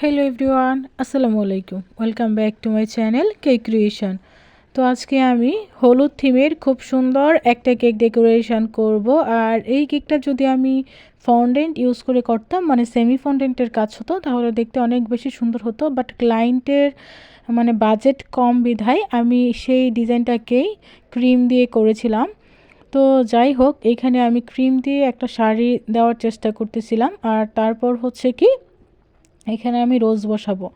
Hello everyone আসসালামু আলাইকুম welcome back to my channel cake creation তো আজকে আমি হলুদ থিমের খুব সুন্দর একটা কেক ডেকোরেশন করব। আর এই কেকটা যদি আমি ফন্ডেন্ট ইউজ করে করতাম মানে সেমি ফন্ডেন্টের কাজ হতো, তাহলে দেখতে অনেক বেশি সুন্দর হতো। বাট ক্লায়েন্টের মানে বাজেট কম বিধায় আমি সেই ডিজাইনটাকেই ক্রিম দিয়ে করেছিলাম। তো যাই হোক, এখানে আমি ক্রিম দিয়ে একটা শাড়ি দেওয়ার চেষ্টা করতেছিলাম। আর তারপর হচ্ছে কি এখানে আমি রোজ বসাবো।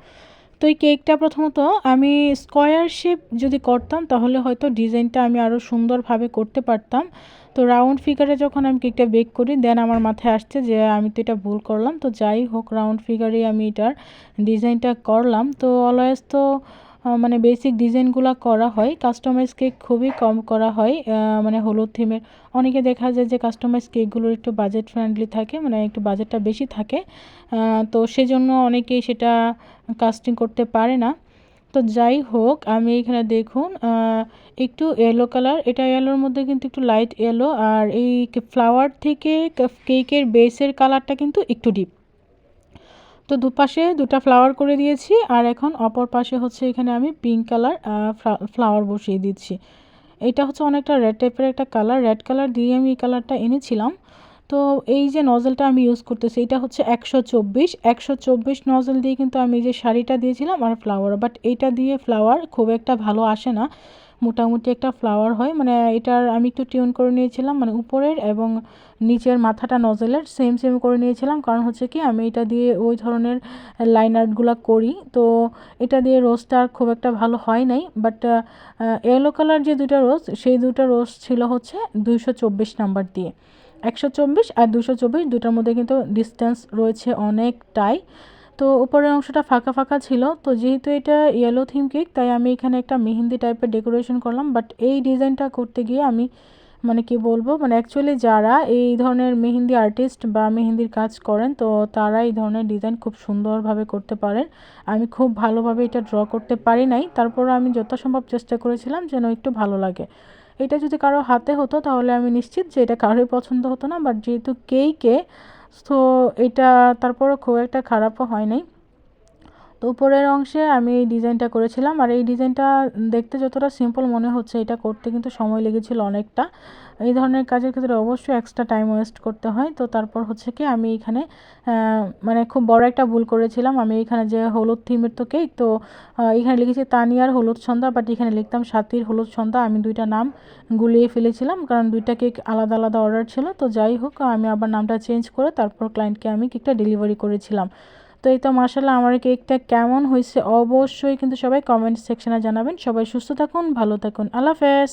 তো এই কেকটা প্রথমত আমি স্কোয়ার শেপ যদি করতাম, তাহলে হয়তো ডিজাইনটা আমি আরও সুন্দরভাবে করতে পারতাম। তো রাউন্ড ফিগারে যখন আমি কেকটা বেক করি, দেন আমার মাথায় আসছে যে আমি তো এটা ভুল করলাম। তো যাই হোক, রাউন্ড ফিগারে আমি এটার ডিজাইনটা করলাম। তো অলওয়েজ তো মানে বেসিক ডিজাইনগুলো করা হয়। কাস্টমাইজ কেক খুবই কম করা হয় মানে হলুদ থিমের অনেকে দেখা যায় যে কাস্টমাইজ কেকগুলোর একটু বাজেট ফ্রেন্ডলি থাকে মানে একটু বাজেটটা বেশি থাকে। তো সেজন্য অনেকেই সেটা কাস্টিং করতে পারে না। তো যাই হোক, আমি এখানে দেখুন একটু ইয়েলো কালার এটা ইয়েলোর মধ্যে কিন্তু একটু লাইট ইয়েলো আর এই ফ্লাওয়ার থেকে কেকের বেসের কালারটা কিন্তু একটু ডিপ তো দুপাশে দুটা ফ্লাওয়ার করে দিয়েছি, আর এখন অপর পাশে হচ্ছে এখানে আমি পিঙ্ক কালার ফ্লাওয়ার বসিয়ে দিচ্ছি। এটা হচ্ছে অনেকটা রেড টাইপের একটা কালার রেড কালার দিয়ে আমি এই কালারটা এনেছিলাম। তো এই যে নজলটা আমি ইউজ করতেছি, এটা হচ্ছে একশো চব্বিশ একশো চব্বিশ নজল দিয়ে কিন্তু আমি যে শাড়িটা দিয়েছিলাম আর ফ্লাওয়ার বাট এইটা দিয়ে ফ্লাওয়ার খুব একটা ভালো আসে না। মোটামুটি একটা ফ্লাওয়ার হয়। মানে এটার আমি একটু টিউন করে নিয়েছিলাম মানে উপরের এবং নিচের মাথাটা নজেলের সেম সেম করে নিয়েছিলাম। কারণ হচ্ছে কি, আমি এটা দিয়ে ওই ধরনের লাইন আর্টগুলো করি। তো এটা দিয়ে রোজটা খুব একটা ভালো হয় নাই। বাট ইয়েলো কালার যে দুটা রোজ সেই দুটো রোজ ছিল হচ্ছে দুইশো চব্বিশ নাম্বার দিয়ে। একশো চব্বিশ আর দুশো চব্বিশ দুটার মধ্যে কিন্তু ডিস্টেন্স রয়েছে অনেকটাই। তো উপরের অংশটা ফাঁকা ফাঁকা ছিল। তো যেহেতু এটা ইয়েলো থিম কেক তাই আমি এখানে একটা মেহেন্দি টাইপের ডেকোরেশন করলাম। বাট এই ডিজাইনটা করতে গিয়ে আমি মানে কি বলব মানে অ্যাকচুয়ালি যারা এই ধরনের মেহেন্দি আর্টিস্ট বা মেহেন্দির কাজ করেন, তো তারা এই ধরনের ডিজাইন খুব সুন্দরভাবে করতে পারেন। আমি খুব ভালোভাবে এটা ড্র করতে পারি নাই। তারপর আমি যথাসম্ভব চেষ্টা করেছিলাম যেন একটু ভালো লাগে। এটা যদি কারও হাতে হতো, তাহলে আমি নিশ্চিত যে এটা কারোই পছন্দ হতো না। বাট যেহেতু কেইকে তো এটা তারপরও খুব একটা খারাপও হয় নাই। তো উপরের অংশে আমি এই ডিজাইনটা করেছিলাম। আর এই ডিজাইনটা দেখতে যতটা সিম্পল মনে হচ্ছে, এটা করতে কিন্তু সময় লেগেছিল অনেকটা। এই ধরনের কাজের ক্ষেত্রে অবশ্যই এক্সট্রা টাইম ওয়েস্ট করতে হয়। তো তারপর হচ্ছে কি, আমি এখানে মানে খুব বড় একটা ভুল করেছিলাম। আমি এখানে যে হলুদ থিমের তো কেক তো এখানে লিখেছি তানিয়ার হলুদ সন্ধ্যা বাট এখানে লিখতাম সাতির হলুদ সন্ধ্যা আমি দুইটা নাম গুলিয়ে ফেলেছিলাম, কারণ দুইটা কেক আলাদা আলাদা অর্ডার ছিল। তো যাই হোক, আমি আবার নামটা চেঞ্জ করে তারপর ক্লায়েন্টকে আমি কেকটা ডেলিভারি করেছিলাম। তো এই তো মার্শাল্লাহ আমার কেকটা কেমন হয়েছে অবশ্যই কিন্তু সবাই কমেন্ট সেকশনে জানাবেন। সবাই সুস্থ থাকুন, ভালো থাকুন। আল্লাহ হাফেজ।